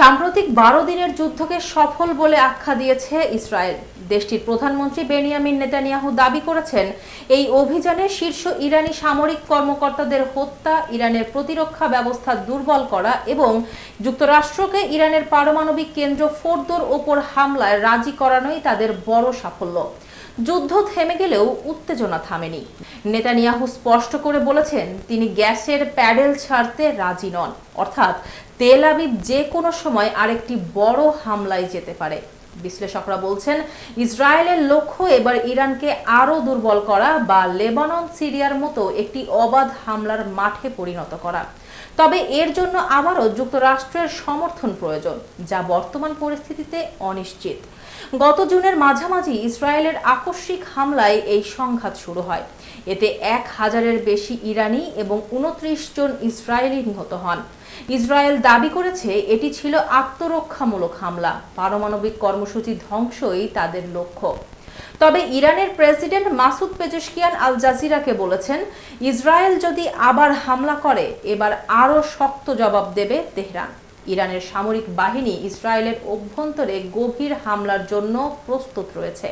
সাম্প্রতিক বারো দিনের যুদ্ধকে সফল বলে আখ্যা দিয়েছে ইসরায়েল। দেশটির প্রধানমন্ত্রী বেনিয়ামিন নেতানিয়াহু দাবি করেছেন, এই অভিযানে শীর্ষ ইরানি সামরিক কর্মকর্তাদের হত্যা, ইরানের প্রতিরক্ষা ব্যবস্থা দুর্বল করা এবং যুক্তরাষ্ট্রকে ইরানের পারমাণবিক কেন্দ্র ফোর্দোর ওপর হামলায় রাজি করানোই তাদের বড় সাফল্য। যুদ্ধ থেমে গেলেও উত্তেজনা থামেনি। নেতানিয়াহু স্পষ্ট করে বলেছেন, তিনি গ্যাসের প্যাডেল ছাড়তে রাজি নন। অর্থাৎ তেল আবিব যে কোনো সময় আরেকটি বড় হামলায় যেতে পারে। বিশ্লেষকরা বলছেন, ইসরায়েলের লক্ষ্য এবার ইরানকে আরও দুর্বল করা বা লেবানন, সিরিয়ার মতো একটি অবাধ হামলার মাঠে পরিণত করা। তবে এর জন্য আবারও যুক্তরাষ্ট্রের সমর্থন প্রয়োজন, যা বর্তমান পরিস্থিতিতে অনিশ্চিত। গত জুনের মাঝামাঝি ইসরায়েলের আকস্মিক হামলায় এই সংঘাত শুরু হয়। এতে এক হাজারের বেশি ইরানি এবং উনত্রিশ জন ইসরায়েলি নিহত হন। ইসরায়েল দাবি করেছে এটি ছিল আত্মরক্ষামূলক হামলা। পারমাণবিক কর্মসূচি ধ্বংসই তাদের লক্ষ্য। তবে ইরানের প্রেসিডেন্ট মাসুদ পেজেশকিয়ান আল জাজিরাকে বলেছেন, ইসরায়েল যদি আবার হামলা করে, এবার আরও শক্ত জবাব দেবে তেহরান। ইরানের সামরিক বাহিনী ইসরায়েলের অভ্যন্তরে গভীর হামলার জন্য প্রস্তুত রয়েছে।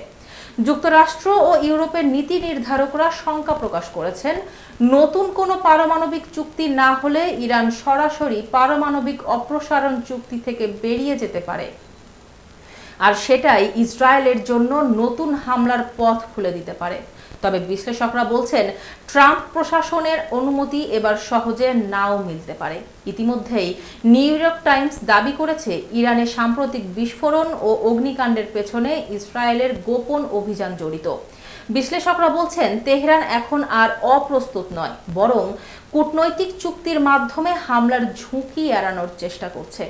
যুক্তরাষ্ট্র ও ইউরোপের নীতি নির্ধারকরা শঙ্কা প্রকাশ করেছেন, নতুন কোনো পারমাণবিক চুক্তি না হলে ইরান সরাসরি পারমাণবিক অপ্রসারণ চুক্তি থেকে বেরিয়ে যেতে পারে। আর সেটাই ইসরায়েলের জন্য নতুন হামলার পথ খুলে দিতে পারে। তবে বিশ্লেষকরা বলছেন, ট্রাম্প প্রশাসনের অনুমতি এবার সহজে নাও মিলতে পারে। ইতিমধ্যেই নিউ ইয়র্ক টাইমস দাবি করেছে ইরানের সাম্প্রতিক বিস্ফোরণ ও অগ্নিকাণ্ডের পেছনে ইসরায়েলের গোপন অভিযান জড়িত। বিশ্লেষকরা বলছেন, তেহরান এখন আর অপ্রস্তুত নয়, বরং কূটনৈতিক চুক্তির মাধ্যমে হামলার ঝুঁকি এড়ানোর চেষ্টা করছে।